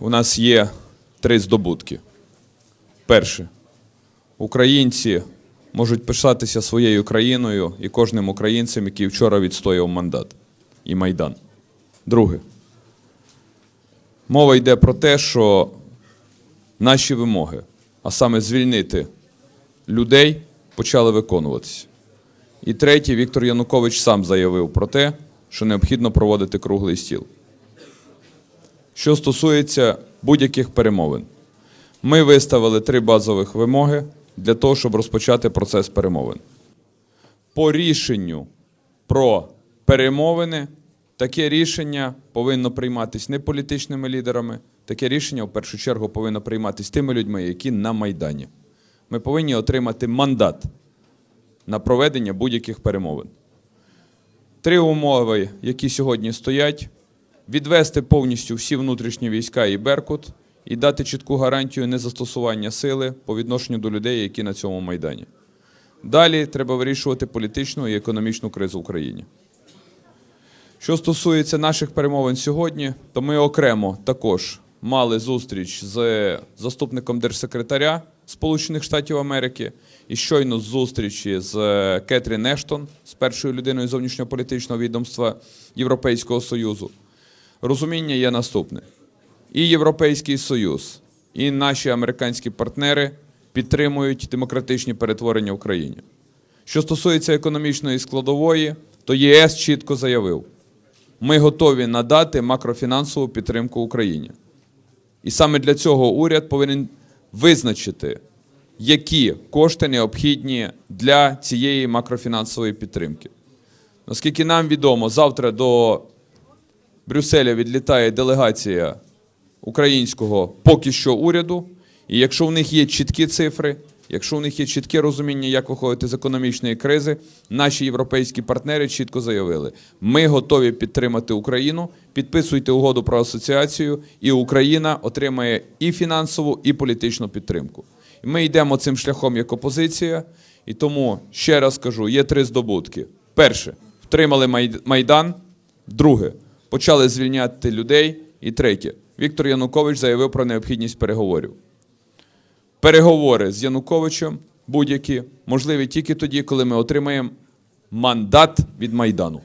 у нас є три здобутки. Перше, українці можуть пишатися своєю країною і кожним українцем, який вчора відстояв мандат і Майдан. Друге, мова йде про те, що наші вимоги, а саме звільнити людей, почали виконуватися. І третє, Віктор Янукович сам заявив про те, що необхідно проводити круглий стіл. Що стосується будь-яких перемовин, ми виставили три базових вимоги для того, щоб розпочати процес перемовин. По рішенню про перемовини таке рішення повинно прийматися не політичними лідерами, таке рішення в першу чергу повинно прийматися тими людьми, які на Майдані. Ми повинні отримати мандат на проведення будь-яких перемовин. Три умови, які сьогодні стоять: відвести повністю всі внутрішні війська і Беркут і дати чітку гарантію незастосування сили по відношенню до людей, які на цьому майдані. Далі треба вирішувати політичну і економічну кризу в Україні. Що стосується наших перемовин сьогодні, то ми окремо також мали зустріч з заступником держсекретаря Сполучених Штатів Америки і щойно зустрічі з Кетрін Ештон, з першою людиною зовнішньополітичного відомства Європейського Союзу. Розуміння є наступне: і Європейський Союз, і наші американські партнери підтримують демократичні перетворення в країні. Що стосується економічної складової, то ЄС чітко заявив: ми готові надати макрофінансову підтримку Україні. І саме для цього уряд повинен визначити, які кошти необхідні для цієї макрофінансової підтримки. Наскільки нам відомо, завтра до Брюсселя відлітає делегація українського поки що уряду. І якщо в них є чіткі цифри, якщо в них є чітке розуміння, як виходити з економічної кризи, наші європейські партнери чітко заявили: ми готові підтримати Україну, підписуйте угоду про асоціацію, і Україна отримає і фінансову, і політичну підтримку. І ми йдемо цим шляхом як опозиція. І тому ще раз кажу: є три здобутки: перше, втримали Майдан. Друге, почали звільняти людей. І третє, Віктор Янукович заявив про необхідність переговорів. Переговори з Януковичем будь-які можливі тільки тоді, коли ми отримаємо мандат від Майдану.